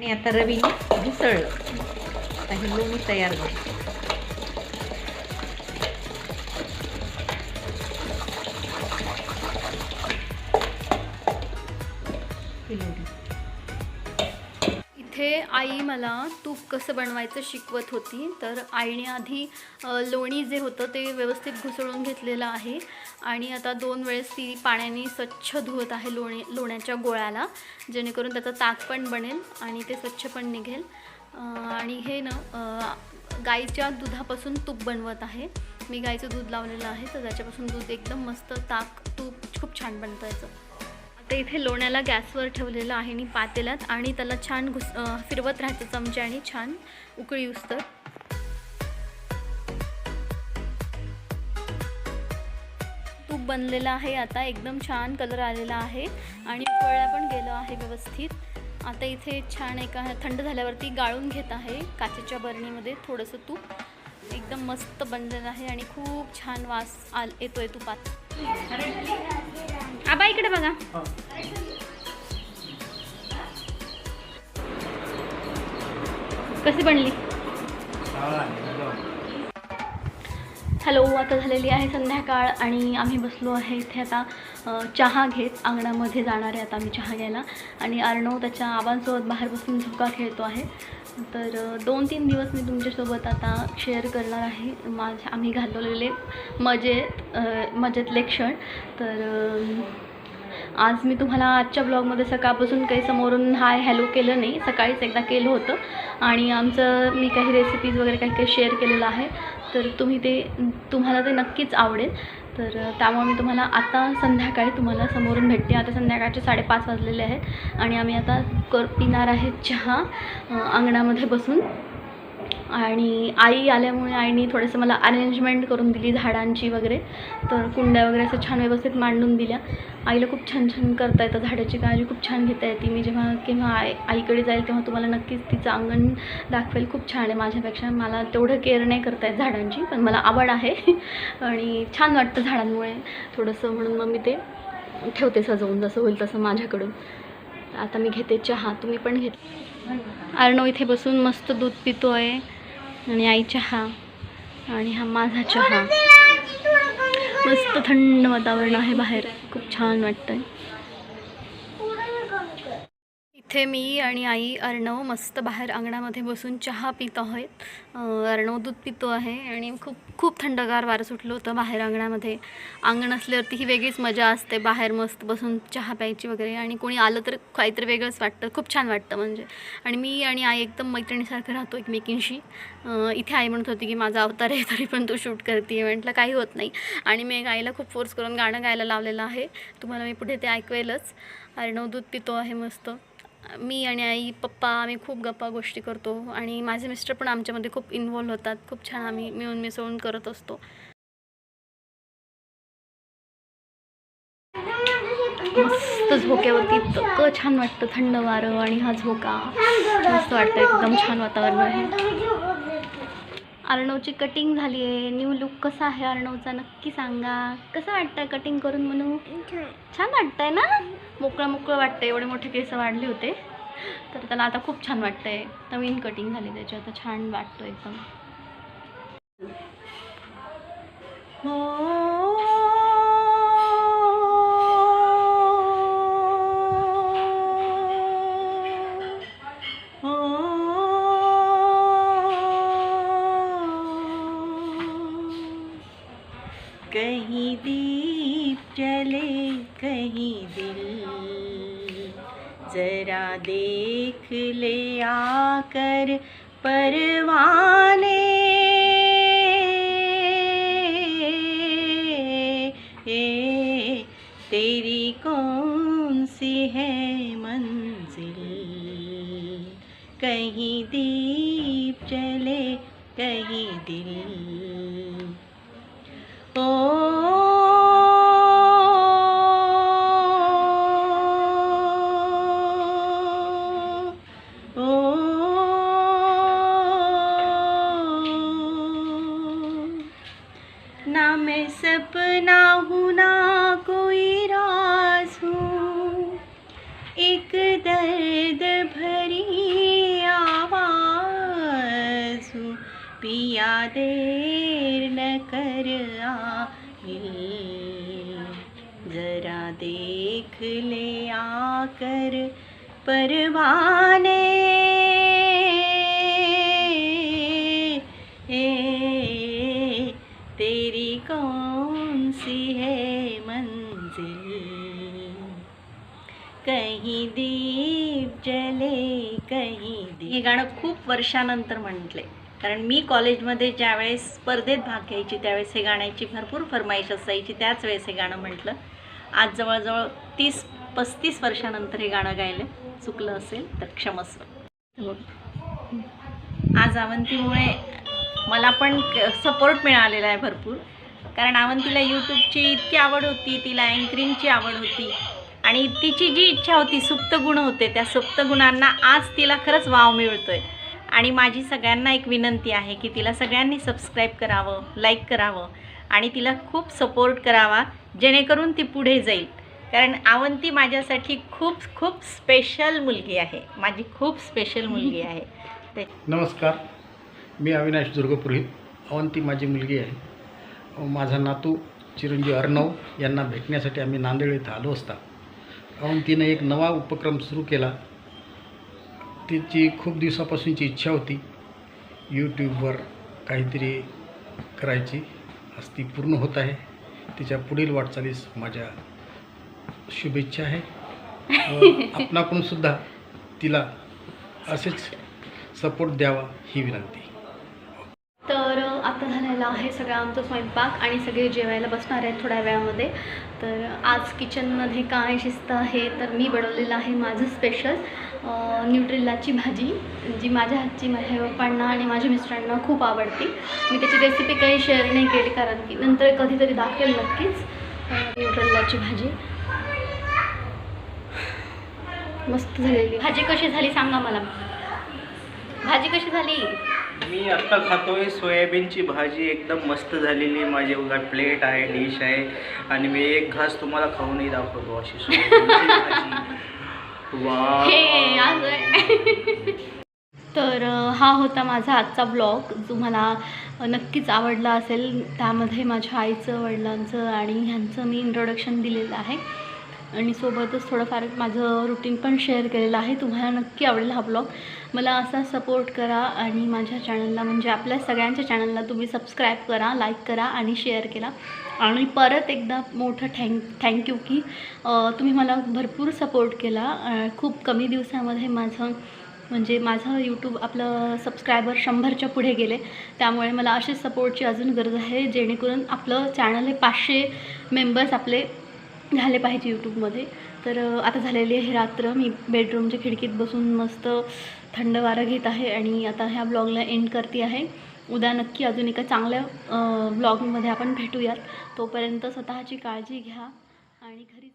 आणि आता रवीने घुसळलं आता हे लोणी तयार झाले. ही लोणी. इथे आई मला तूप कसं बनवायचं शिकवत होती. तर आईने आधी लोणी जे होतं ते व्यवस्थित घुसळून घेतलेलं आहे. आणि आता दोन वेळेस ती पाण्याने स्वच्छ धुवत आहे लोणी लोण्याच्या गोळ्याला. जेणेकरून त्याचा ताक पण बनेल आणि ते स्वच्छ पण निघेल. आणि हे ना गाईच्या दुधापासून तूप बनवत आहे. मी गाईचं दूध लावलेलं आहे तर त्याच्यापासून दूध एकदम मस्त ताक तूप खूप छान बनतं तर इथे लोण्याला गॅसवर ठेवलेलं आहे आणि पातेल्यात आणि त्याला छान घुस फिरवत राहायचं चमच्याने छान उकळी येऊस तूप बनलेलं आहे आता एकदम छान कलर आलेला आहे आणि उकळला पण गेलं आहे व्यवस्थित. आता इथे छान एका थंड झाल्यावरती गाळून घेत आहे काचेच्या बरणीमध्ये थोडंसं तूप. एकदम मस्त बनलेलं आहे आणि खूप छान वास आल येतोय तुपात. आबा इकडे बघा. कशी बनली? हॅलो आता झालेली आहे संध्याकाळ आणि आम्ही बसलो आहे इथे आता चहा घेत अंगणामध्ये जाणार आहे आता आम्ही चहा घ्यायला. आणि अर्णव त्याच्या आबांसोबत बाहेर बसून झोका खेळतो आहे. तर दोन तीन दिवस मी तुमच्यासोबत आता शेअर करणार आहे. माझ्या आम्ही घालवलेले मजेत मजेतले क्षण. तर आज मी तुम्हाला आजच्या ब्लॉगमध्ये सकाळपासून काही समोरून हाय हॅलो केलं नाही. सकाळीच एकदा केलं होतं. आणि आमचं मी काही रेसिपीज वगैरे काही काही शेअर केलेलं आहे. तर तुम्ही ते तुम्हाला ते नक्कीच आवडेल. तर त्यामुळे मी तुम्हाला आता संध्याकाळी तुम्हाला समोरून भेटते. आता संध्याकाळचे साडेपाच वाजलेले आहेत आणि आम्ही आता कर पिणार आहे चहा अंगणामध्ये बसून. आणि आई आल्यामुळे आईने थोडंसं मला अरेंजमेंट करून दिली झाडांची वगैरे. तर कुंड्या वगैरे असं छान व्यवस्थित मांडून दिल्या. आईला खूप छान छान करता येतं. झाडाची काळजी खूप छान घेता येते. मी जेव्हा केव्हा आई आईकडे जाईल तेव्हा तुम्हाला नक्कीच तिचं अंगण दाखवेल. खूप छान आहे माझ्यापेक्षा. मला तेवढं केअर नाही करता येत झाडांची पण मला आवड आहे. आणि छान वाटतं झाडांमुळे. थोडंसं म्हणून मग मी ते ठेवते सजवून. जसं होईल तसं माझ्याकडून. आता मी घेते चहा. तुम्ही पण घेत अर्णव इथे बसून मस्त दूध पितो आहे आणि आई चहा आणि हा माझा चहा. मस्त थंड वातावरण आहे बाहेर. खूप छान वाटतंय. इथे मी आणि आई अर्णव मस्त बाहेर अंगणामध्ये बसून चहा पित आहोत. अर्णव दूध पितो आहे आणि खूप खूप थंडगार वारं सुटलं होतं बाहेर अंगणामध्ये. अंगण असल्यावरती ही वेगळीच मजा असते बाहेर मस्त बसून चहा प्यायची वगैरे. आणि कोणी आलं तर काहीतरी वेगळंच वाटतं खूप छान वाटतं म्हणजे. आणि मी आणि आई एकदम मैत्रिणीसारखं राहतो एकमेकींशी. इथे आई म्हणत होती की माझा अवतार आहे तरी पण तू शूट करते म्हटलं काही होत नाही. आणि मी एक आईला खूप फोर्स करून गाणं गायला लावलेलं आहे. तुम्हाला मी पुढे ते ऐकवेलच. अर्णव दूध पितो आहे मस्त. मी आणि आई पप्पा आम्ही खूप गप्पा गोष्टी करतो आणि माझे मिस्टर पण आमच्यामध्ये खूप इन्वॉल्व्ह होतात. खूप छान आम्ही मिळून मिसळून करत असतो. मस्त झोक्यावरती इतकं छान वाटतं थंड वारं आणि हा झोका. मस्त वाटतं एकदम छान वातावरण आहे. अर्णवची कटिंग झाली आहे न्यू लुक कसा आहे अर्णवचा? नक्की सांगा. कसं वाटतंय कटिंग करून म्हणू छान. वाटतंय ना? मोकळं मोकळं वाटतं एवढे मोठे केस वाढले होते. तर त्याला आता खूप छान वाटतंय. नवीन कटिंग झाली त्याची. आता छान वाटतो एकदम. कहीं दीप जले कहीं दिल। जरा देख ले आकर परवाने। ए, तेरी कौन सी है मंजिल? कहीं दीप जले कहीं दिल। ओ ना मैं सपना हूँ ना कोई राज हूँ। एक दर्द भरी आवाज़ हूँ। पिया देर न कर आए। ज़रा देख ले आकर परवाने। मंजिल कहीं दीप जले कहीं दीप। हे गाणं खूप वर्षानंतर म्हटले कारण मी कॉलेजमध्ये ज्यावेळेस स्पर्धेत भाग घ्यायची त्यावेळेस हे गाण्याची भरपूर फरमाईश असायची. त्याच वेळेस हे गाणं म्हटलं. आज जवळजवळ तीस पस्तीस वर्षानंतर हे गाणं गायलं. चुकलं असेल तर क्षमस्व. आज अवंतीमुळे मला पण सपोर्ट मिळालेला आहे भरपूर. कारण अवंतीला यूट्यूबची इतकी आवड होती तिला अँकरिंगची आवड होती. आणि तिची जी इच्छा होती सुप्त गुण होते त्या सुप्त गुणांना आज तिला खरंच वाव मिळतो आहे आणि माझी सगळ्यांना एक विनंती आहे की तिला सगळ्यांनी सबस्क्राईब करावं लाईक करावं आणि तिला खूप सपोर्ट करावा जेणेकरून ती पुढे जाईल. कारण अवंती माझ्यासाठी खूप खूप स्पेशल मुलगी आहे. माझी खूप स्पेशल मुलगी आहे. ते नमस्कार. मी अविनाश दुर्गपुरी. अवंती माझी मुलगी आहे. माझा नातू चिरंजीव अर्णव यांना भेटण्यासाठी आम्ही नांदेड येथे आलो असता. अवंतीनं एक नवा उपक्रम सुरू केला. तिची खूप दिवसापासूनची इच्छा होती. यूट्यूबवर काहीतरी करायची. आज ती पूर्ण होत आहे. तिच्या पुढील वाटचालीस माझ्या शुभेच्छा आहे. अ, आपणाकडून सुद्धा तिला असेच सपोर्ट द्यावा ही विनंती. आता झालेला आहे सगळा आमचा स्वयंपाक आणि सगळे जेवायला बसणार आहेत थोड्या वेळामध्ये. तर आज किचनमध्ये काय शिस्त आहे तर मी बनवलेलं आहे माझं स्पेशल न्यूट्रिल्लाची भाजी जी माझ्या हातची माझ्या पप्पांना आणि माझ्या मिस्टरांना खूप आवडते. मी त्याची रेसिपी काही शेअर नाही केली कारण की नंतर कधीतरी दाखवेल नक्कीच. न्यूट्रिलाची भाजी. मस्त झालेली. भाजी कशी झाली सांगा मला. भाजी कशी झाली? मी आत्ता खातोय सोयाबीनची भाजी एकदम मस्त झालेली माझी उगा प्लेट आहे डिश आहे. आणि मी एक घास तुम्हाला खाऊनही दाखवतो अशी सोयाबीनची भाजी. वा हे तर हा होता माझा आजचा ब्लॉग तुम्हाला नक्कीच आवडला असेल त्यामध्ये माझ्या आईचं वडिलांचं आणि ह्यांचं मी इंट्रोडक्शन दिलेलं आहे. आणि सोबतच थोडंफार माझं रुटीन पण शेअर केलेलं आहे. तुम्हाला नक्की आवडेल हा ब्लॉग मला असा सपोर्ट करा आणि माझ्या चॅनलला म्हणजे आपल्या सगळ्यांच्या चॅनलला तुम्ही सबस्क्राईब करा लाईक करा आणि शेअर केला. आणि परत एकदा मोठं थँक थँक्यू की तुम्ही मला भरपूर सपोर्ट केला. खूप कमी दिवसामध्ये माझं म्हणजे माझं यूट्यूब आपलं सबस्क्रायबर शंभरच्या पुढे गेले. त्यामुळे मला असे सपोर्टची अजून गरज आहे जेणेकरून आपलं चॅनल हे पाचशे मेंबर्स आपले झाले पाहिजे यूट्यूबमध्ये तर आता झालेली आहे रात्र. मी बेडरूमच्या खिडकीत बसून मस्त थंड वारं घेत आहे आणि आता ह्या ब्लॉगला एंड करते आहे. उद्या नक्की अजून एका चांगल्या ब्लॉगमध्ये आपण भेटूयात. तोपर्यंत स्वतःची काळजी घ्या आणि घरी